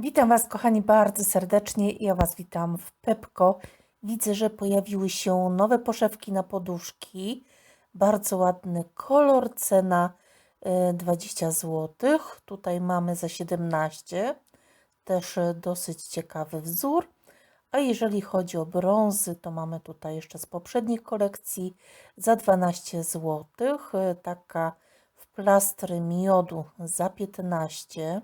Witam Was, kochani, bardzo serdecznie. Ja Was witam w Pepko. Widzę, że pojawiły się nowe poszewki na poduszki. Bardzo ładny kolor, cena e, 20 zł. Tutaj mamy za 17. Też e, dosyć ciekawy wzór. A jeżeli chodzi o brązy, to mamy tutaj jeszcze z poprzednich kolekcji za 12 zł. E, Taka w plastry miodu za 15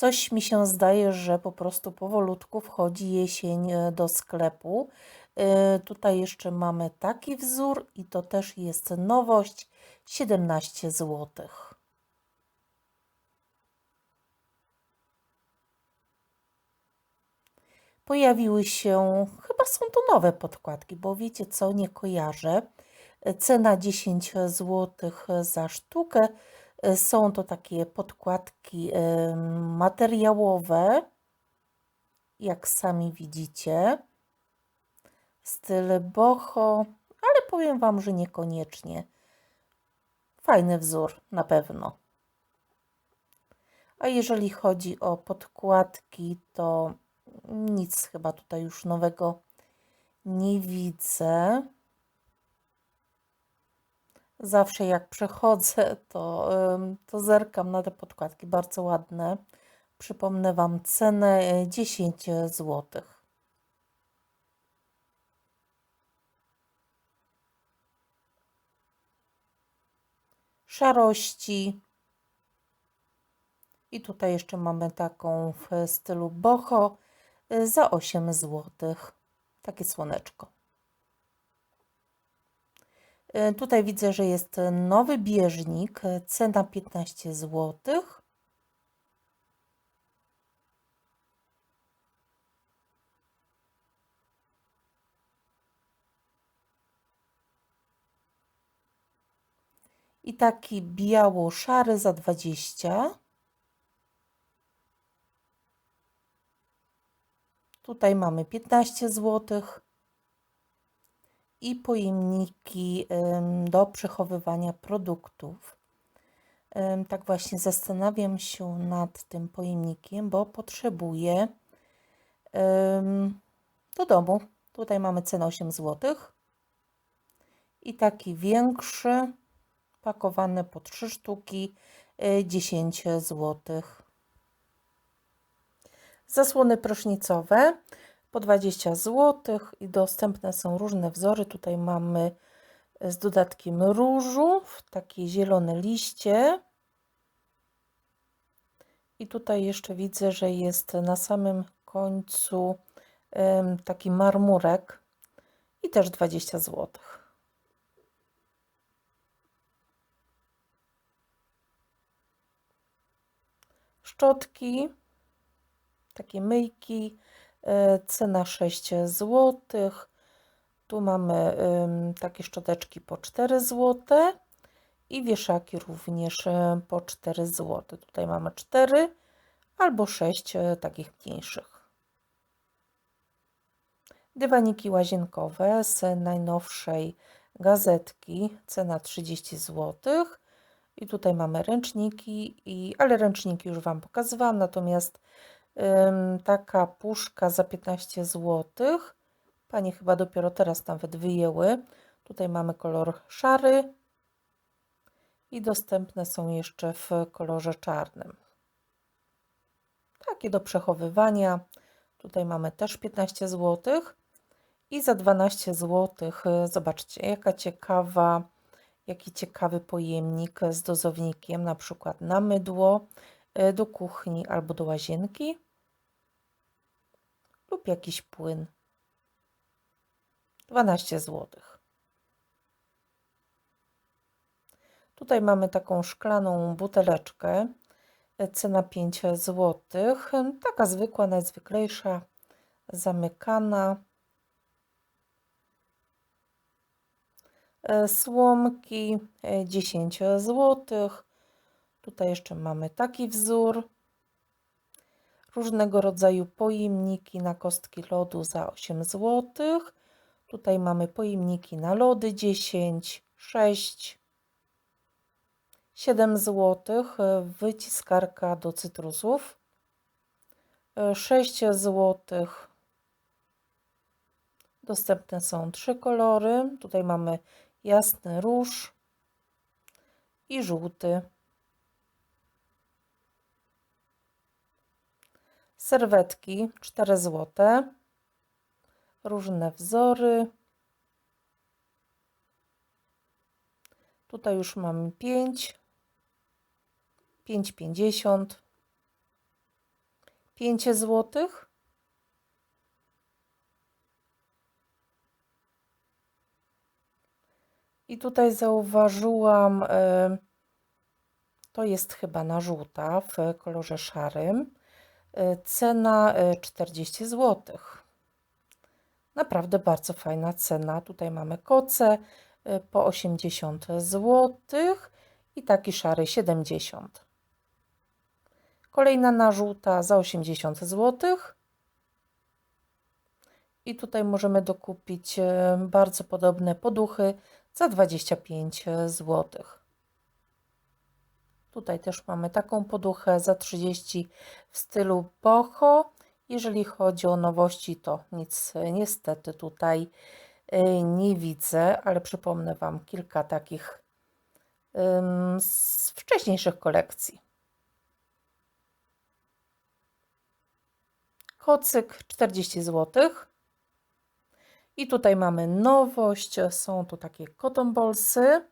Coś mi się zdaje, że po prostu powolutku wchodzi jesień e, do sklepu. E, Tutaj jeszcze mamy taki wzór i to też jest nowość 17 zł. Pojawiły się, chyba są to nowe podkładki, bo wiecie co, nie kojarzę. E, Cena 10 zł za sztukę. Są to takie podkładki materiałowe, jak sami widzicie. Styl boho, ale powiem Wam, że niekoniecznie. Fajny wzór, na pewno. A jeżeli chodzi o podkładki, to nic chyba tutaj już nowego nie widzę. Zawsze jak przechodzę, to, to zerkam na te podkładki, bardzo ładne. Przypomnę Wam cenę e, 10 zł. Szarości. I tutaj jeszcze mamy taką w stylu boho e, za 8 zł. Takie słoneczko. E, Tutaj widzę, że jest nowy bieżnik, e, cena 15 zł. I taki biało-szary za 20. Tutaj mamy 15 zł i pojemniki do przechowywania produktów. Tak właśnie zastanawiam się nad tym pojemnikiem, bo potrzebuję do domu. Tutaj mamy cenę 8 zł. I taki większy, pakowany po 3 sztuki, y, 10 zł. Zasłony prysznicowe po 20 zł i dostępne są różne wzory. Tutaj mamy z dodatkiem różu takie zielone liście. I tutaj jeszcze widzę, że jest na samym końcu taki marmurek i też 20 zł. Szczotki, takie myjki, e, cena 6 zł. Tu mamy takie szczoteczki po 4 zł i wieszaki również e, po 4 zł. Tutaj mamy 4 albo 6 e, takich mniejszych. Dywaniki łazienkowe z najnowszej gazetki, cena 30 zł. I tutaj mamy ręczniki, i, ale ręczniki już Wam pokazywałam, natomiast taka puszka za 15 zł. Panie chyba dopiero teraz nawet wyjęły. Tutaj mamy kolor szary i dostępne są jeszcze w kolorze czarnym. Takie do przechowywania. Tutaj mamy też 15 zł. I za 12 zł, zobaczcie, jaka ciekawa, jaki ciekawy pojemnik z dozownikiem, na przykład na mydło, do kuchni albo do łazienki lub jakiś płyn. 12 zł. Tutaj mamy taką szklaną buteleczkę, y, cena 5 zł, taka zwykła, najzwyklejsza, zamykana. E, Słomki e, 10 zł. Tutaj jeszcze mamy taki wzór. Różnego rodzaju pojemniki na kostki lodu za 8 zł. Tutaj mamy pojemniki na lody 10, 6, 7 zł. Wyciskarka do cytrusów. 6 zł. Dostępne są trzy kolory. Tutaj mamy jasny róż i żółty. Serwetki 4 zł. Różne wzory. Tutaj już mamy 5. 5,50. 5 zł. I tutaj zauważyłam, y, to jest chyba na żółta w kolorze szarym. Y, Cena y, 40 zł. Naprawdę bardzo fajna cena. Tutaj mamy koce y, po 80 zł i taki szary 70. Kolejna na żółta za 80 zł. I tutaj możemy dokupić bardzo podobne poduchy za 25 zł. Tutaj też mamy taką poduchę za 30 w stylu boho. Jeżeli chodzi o nowości, to nic y, niestety tutaj y, nie widzę, ale przypomnę Wam kilka takich z wcześniejszych kolekcji. Kocyk 40 zł. I tutaj mamy nowość, są to takie cotton ballsy.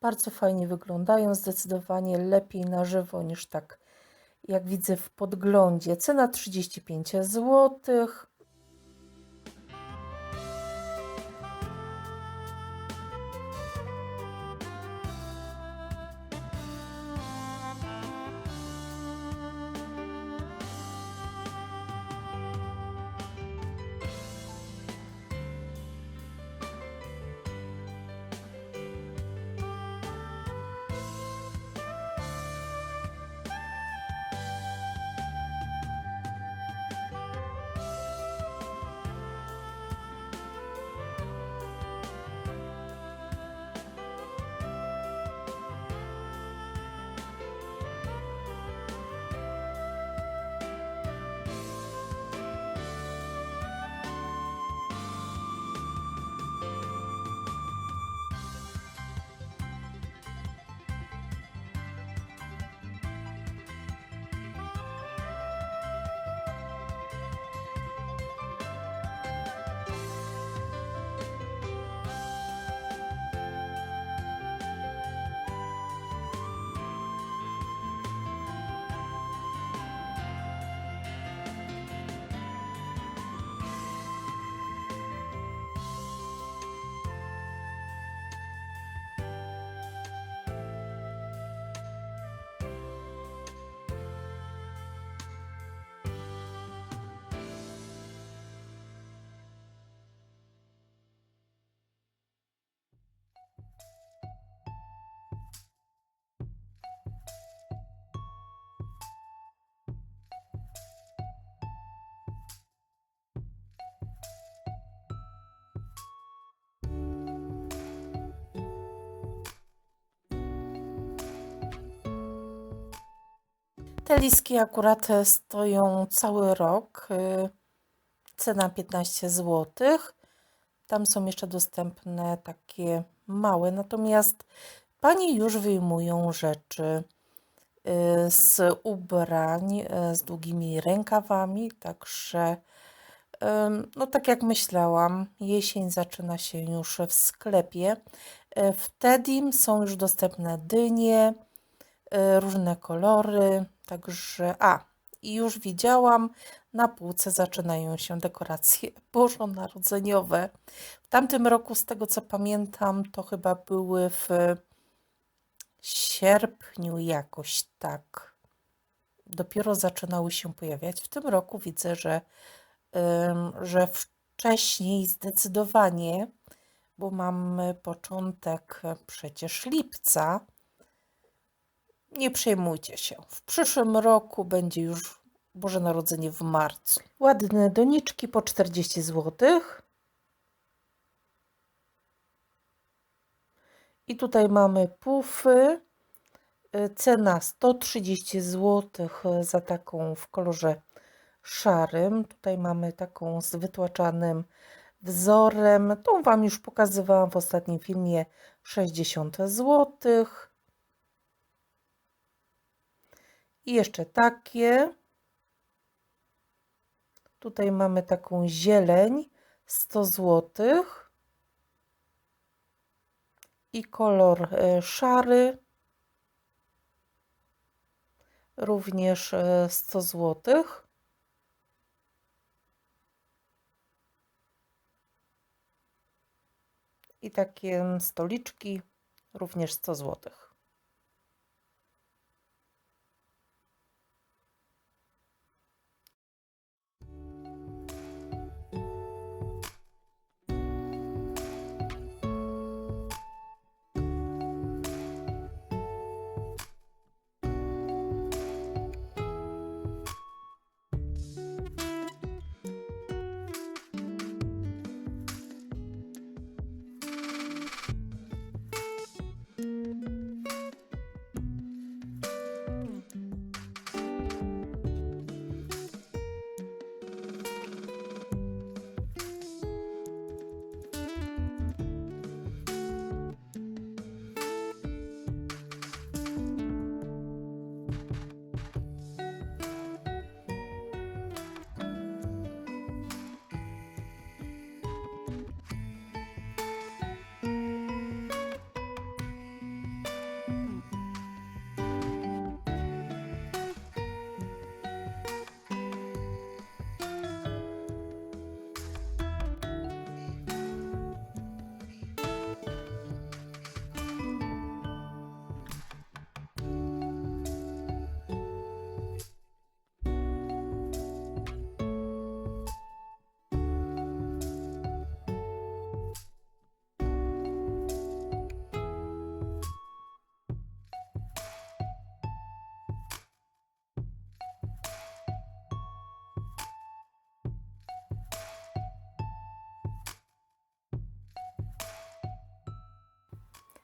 Bardzo fajnie wyglądają, zdecydowanie lepiej na żywo niż tak jak widzę w podglądzie. Cena 35 zł. Te liski akurat e, stoją cały rok. y, Cena 15 zł. Tam są jeszcze dostępne takie małe, natomiast panie już wyjmują rzeczy y, z ubrań y, z długimi rękawami, także no tak jak myślałam, jesień zaczyna się już w sklepie. Y, W Tedim są już dostępne dynie, różne kolory, także a i już widziałam na półce zaczynają się dekoracje bożonarodzeniowe. W tamtym roku, z tego co pamiętam, to chyba były w sierpniu jakoś tak. Dopiero zaczynały się pojawiać. W tym roku widzę, że, że wcześniej zdecydowanie, bo mamy początek e, przecież lipca. Nie przejmujcie się. W przyszłym roku będzie już Boże Narodzenie w marcu. Ładne doniczki po 40 zł. I tutaj mamy pufy Cena 130 zł za taką w kolorze szarym. Tutaj mamy taką z wytłaczanym wzorem. Tą Wam już pokazywałam w ostatnim filmie 60 zł. I jeszcze takie. Tutaj mamy taką zieleń 100 zł. I kolor e, szary również 100 e, zł. I takie stoliczki również 100 złotych.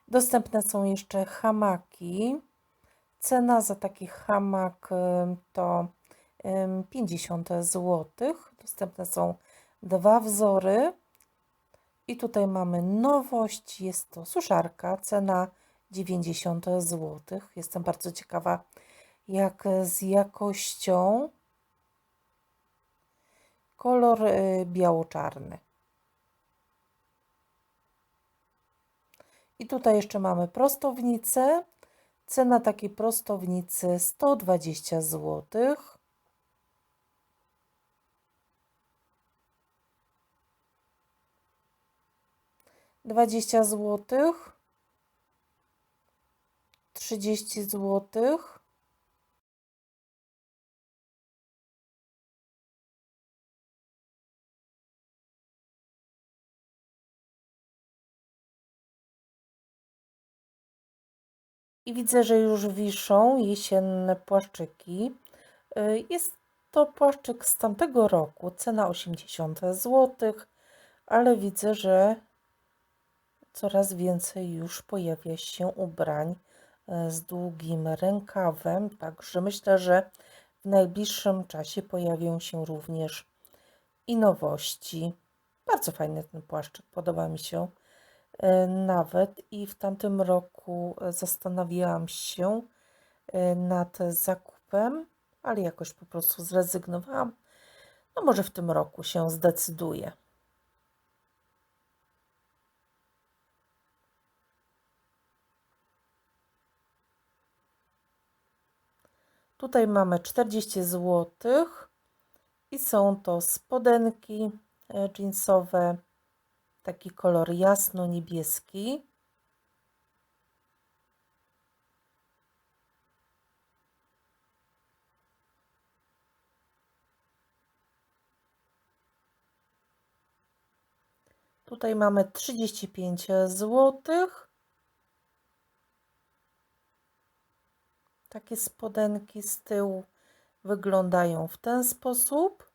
Dostępne są jeszcze hamaki. Cena za taki hamak to 50 zł. Dostępne są dwa wzory. I tutaj mamy nowość, jest to suszarka, cena 90 zł. Jestem bardzo ciekawa, jak z jakością. Kolor y, biało-czarny. I tutaj jeszcze mamy prostownicę. Cena takiej prostownicy 120 zł. Dwadzieścia złotych, trzydzieści złotych, I widzę, że już wiszą jesienne płaszczyki. Y, jest to płaszczyk z tamtego roku, cena 80 zł, ale widzę, że coraz więcej już pojawia się ubrań y, z długim rękawem, także myślę, że w najbliższym czasie pojawią się również i nowości. Bardzo fajny ten płaszczyk, podoba mi się. E, nawet i w tamtym roku zastanawiałam się e, nad zakupem, ale jakoś po prostu zrezygnowałam. No może w tym roku się zdecyduję. Tutaj mamy 40 zł i są to spodenki e, jeansowe taki kolor jasno-niebieski. Tutaj mamy 35 zł. Takie spodenki z tyłu wyglądają w ten sposób.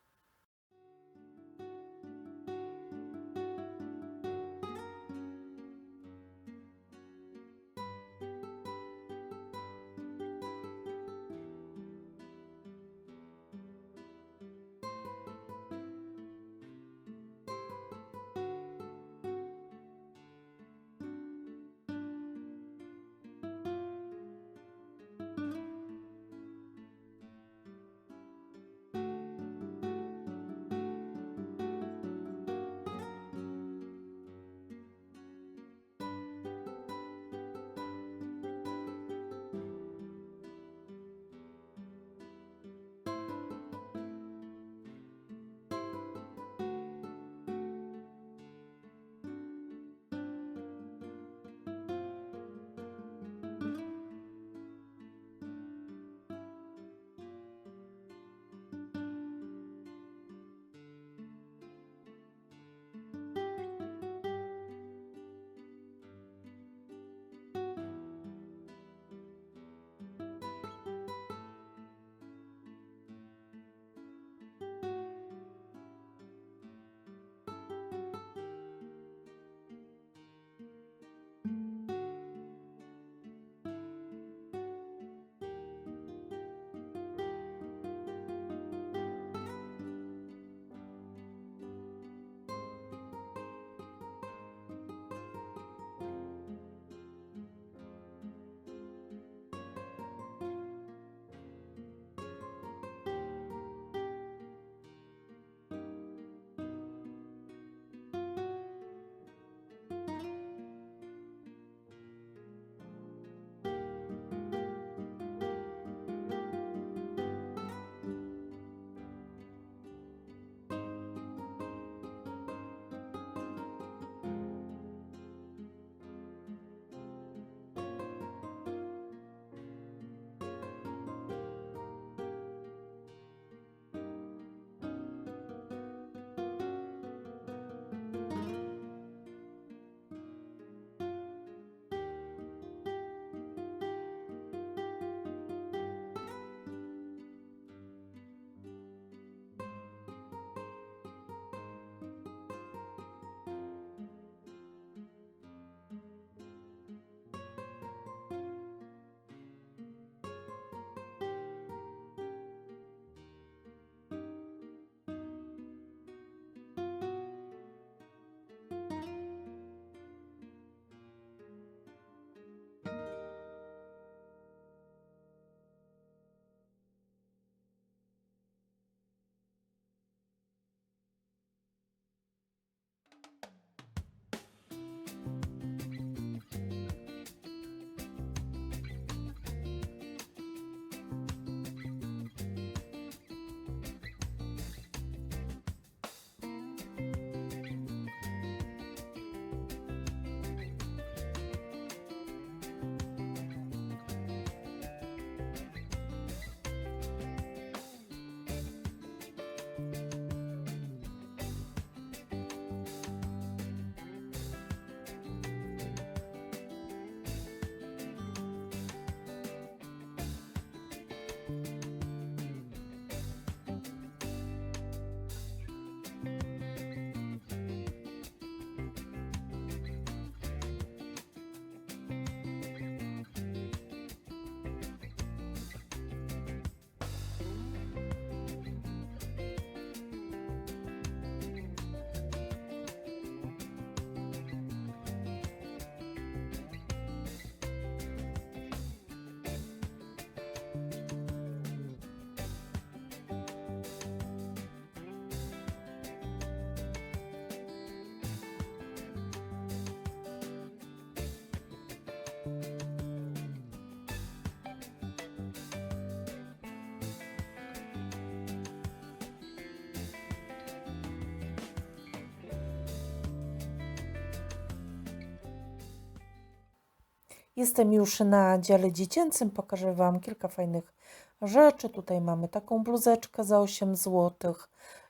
Jestem już na dziale dziecięcym, pokażę Wam kilka fajnych rzeczy. Tutaj mamy taką bluzeczkę za 8 zł,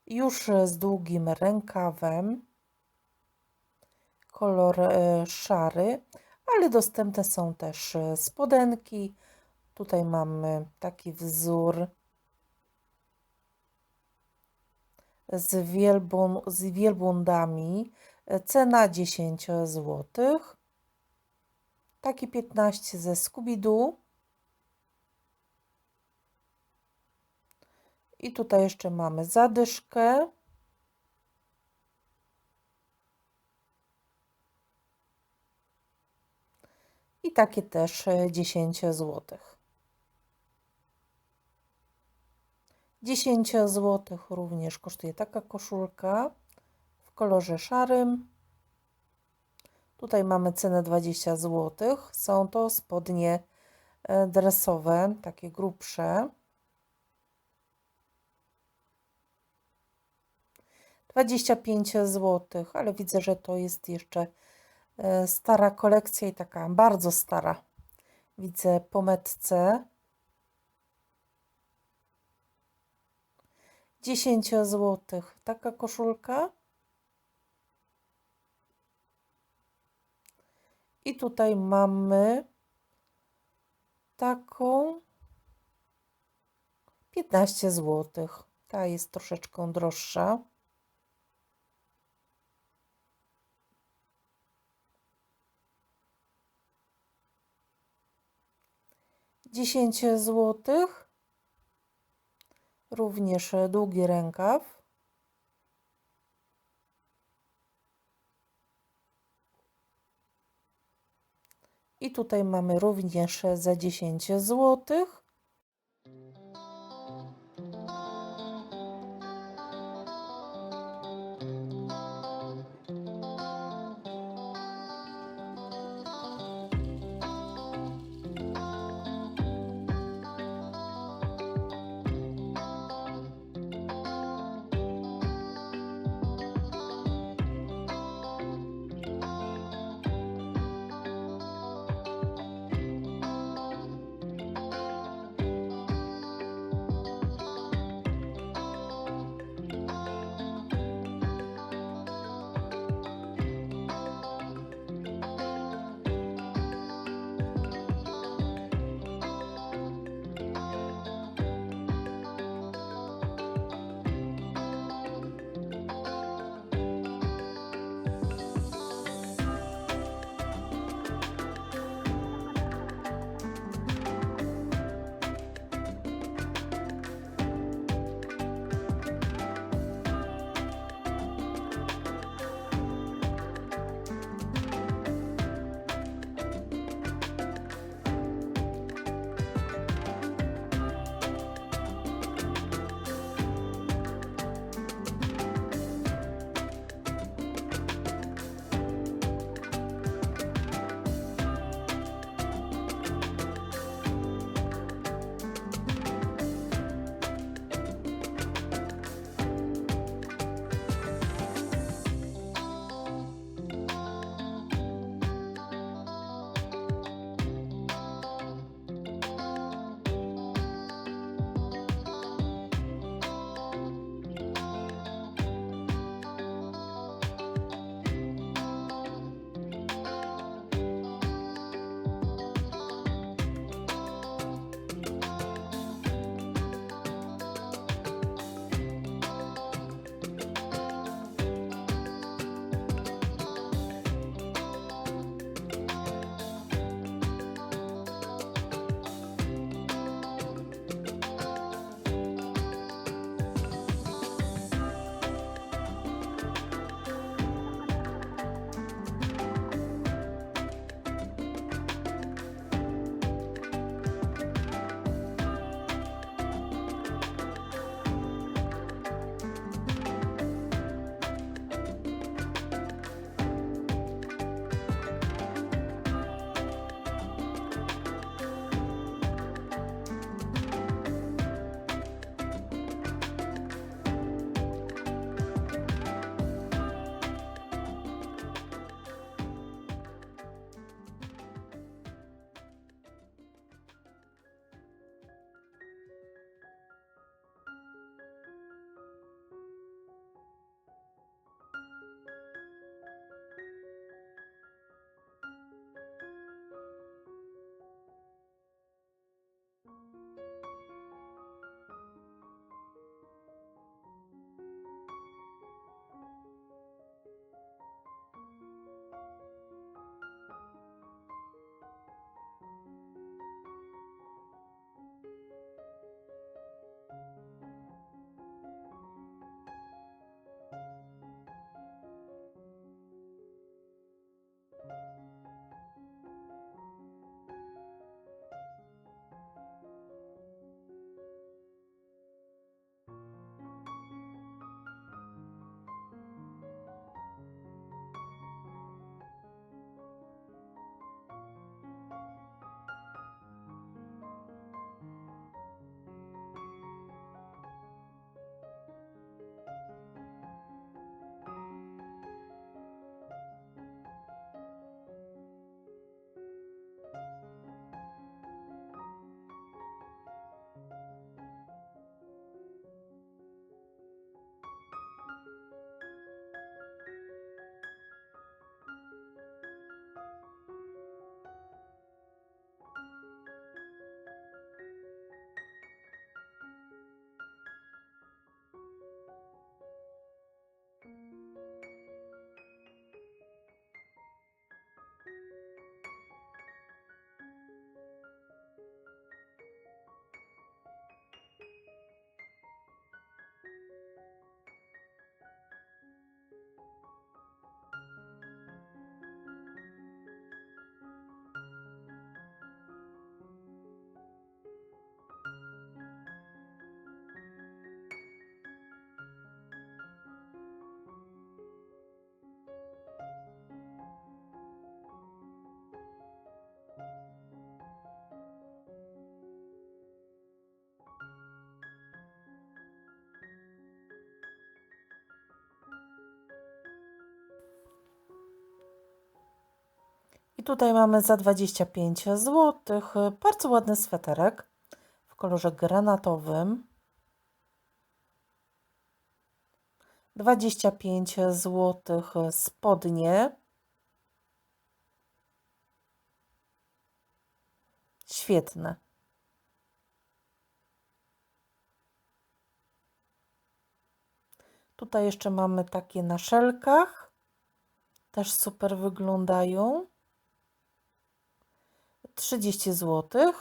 już z długim rękawem, kolor e, szary, ale dostępne są też e, spodenki. Tutaj mamy taki wzór z, wielbłą, z wielbłądami. Cena 10 zł. Taki 15 ze Scooby-Doo. I tutaj jeszcze mamy zadyszkę. I takie też e, 10 zł. 10 zł również kosztuje taka koszulka w kolorze szarym. Tutaj mamy cenę 20 zł. Są to spodnie e, dresowe, takie grubsze. 25 zł, ale widzę, że to jest jeszcze e, stara kolekcja i taka bardzo stara. Widzę po metce. 10 zł taka koszulka. I tutaj mamy taką 15 zł. Ta jest troszeczkę droższa. Dziesięć złotych. Również długi rękaw. I tutaj mamy również za 10 złotych. I tutaj mamy za 25 zł bardzo ładny sweterek w kolorze granatowym. 25 zł spodnie. Świetne. Tutaj jeszcze mamy takie na szelkach. Też super wyglądają. 30 zł.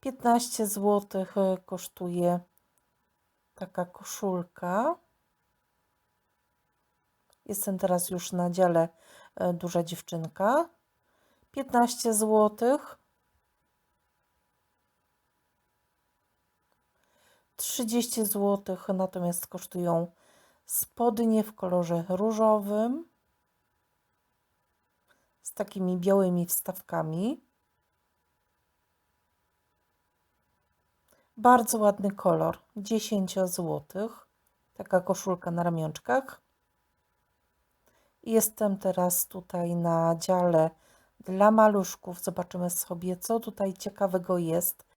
Piętnaście złotych e, kosztuje taka koszulka. Jestem teraz już na dziale e, duża dziewczynka. 15 złotych. 30 zł, natomiast kosztują spodnie w kolorze różowym z takimi białymi wstawkami. Bardzo ładny kolor, 10 zł. Taka koszulka na ramionczkach. Jestem teraz tutaj na dziale dla maluszków. Zobaczymy sobie, co tutaj ciekawego jest